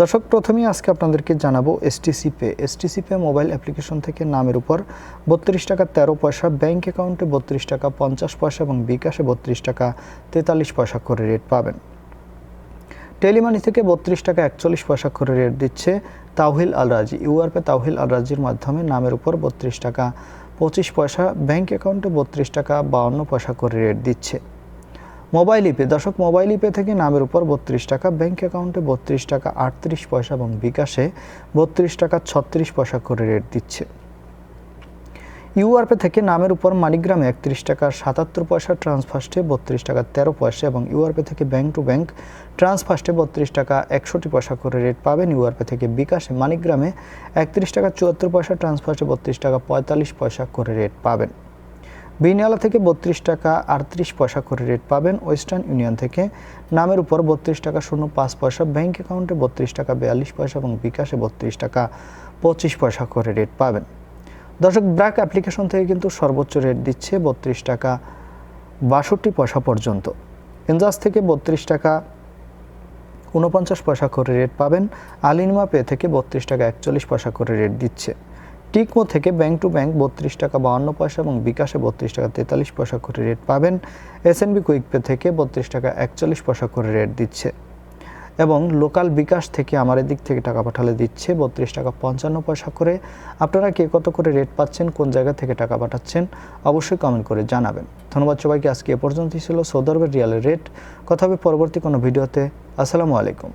দর্শক, প্রথমেই আজকে আপনাদেরকে জানাব STC pay STC pay mobile application থেকে নামের উপর বত্রিশ টাকা তেরো পয়সা, ব্যাংক অ্যাকাউন্টে বত্রিশ টাকা পঞ্চাশ পয়সা এবং বিকাশে বত্রিশ টাকা তেতাল্লিশ পয়সা করে রেট পাবেন। টেলিমানি থেকে বত্রিশ টাকা একচল্লিশ পয়সা করে রেট দিচ্ছে তাওহিল আল রাজি ইউআরপে তাওহিল আল রাজির মাধ্যমে নামের উপর বত্রিশ টাকা পঁচিশ পয়সা, ব্যাংক অ্যাকাউন্টে বত্রিশ টাকা বাউন্ন পয়সা করে রেট দিচ্ছে। Mobile ePay. দর্শক, মোবাইল ইপে থেকে নামের উপর বত্রিশ টাকা, ব্যাংক অ্যাকাউন্টে বত্রিশ টাকা, আটত্রিশ পয়সা এবং বিকাশে বত্রিশ টাকা, ছত্রিশ পয়সা করে রেট দিচ্ছে। ইউআরপে থেকে নামের উপর মানিগ্রামে একত্রিশ টাকা, সাতাত্তর পয়সা ট্রান্সফার্স্টে বত্রিশ টাকা, তেরো পয়সা এবং ইউআরপে থেকে ব্যাংক টু ব্যাংক ট্রান্সফার্স্টে বত্রিশ টাকা, একষট্টি পয়সা করে রেট পাবেন। ইউআরপে থেকে বিকাশে মানিগ্রামে একত্রিশ টাকা, চুয়াত্তর পয়সা ট্রান্সফার্স্টে বত্রিশ টাকা, পঁয়তাল্লিশ পয়সা করে রেট পাবেন। বিনিয়ালা থেকে বত্রিশ টাকা আটত্রিশ পয়সা করে রেট পাবেন ওয়েস্টার্ন ইউনিয়ন থেকে। নামের উপর বত্রিশ টাকা শূন্য পাঁচ পয়সা ব্যাংক অ্যাকাউন্টে বত্রিশ টাকা বিয়াল্লিশ পয়সা এবং বিকাশে বত্রিশ টাকা পঁচিশ পয়সা করে রেট পাবেন। দর্শক, ব্র্যাক অ্যাপ্লিকেশন থেকে কিন্তু সর্বোচ্চ রেট দিচ্ছে বত্রিশ টাকা বাষট্টি পয়সা পর্যন্ত। ইনজাস থেকে বত্রিশ টাকা উনপঞ্চাশ পয়সা করে রেট পাবেন। আলিনমা পে থেকে বত্রিশ টাকা একচল্লিশ পয়সা করে রেট দিচ্ছে। টিকমো থেকে ব্যাংক টু ব্যাংক বত্রিশ টাকা বাউন্ন পয়সা এবং বিকাশে বত্রিশ টাকা তেতাল্লিশ পয়সা করে রেট পাবেন। এসএনবি কুইক পে থেকে বত্রিশ টাকা একচল্লিশ পয়সা করে রেট দিচ্ছে। এবং লোকাল বিকাশ থেকে আমার দিক থেকে টাকা পাঠালে দিচ্ছে বত্রিশ টাকা পঞ্চান্ন পয়সা করে। আপনারা কে কত করে রেট পাচ্ছেন, কোন জায়গা থেকে টাকা পাঠাচ্ছেন, অবশ্যই কমেন্ট করে জানাবেন। ধন্যবাদ সবাইকে, আজকে এ পর্যন্তই ছিল। সৌদি আরবের রিয়ালের রেট। কথা হবে পরবর্তী কোনো ভিডিওতে। আসসালামু আলাইকুম।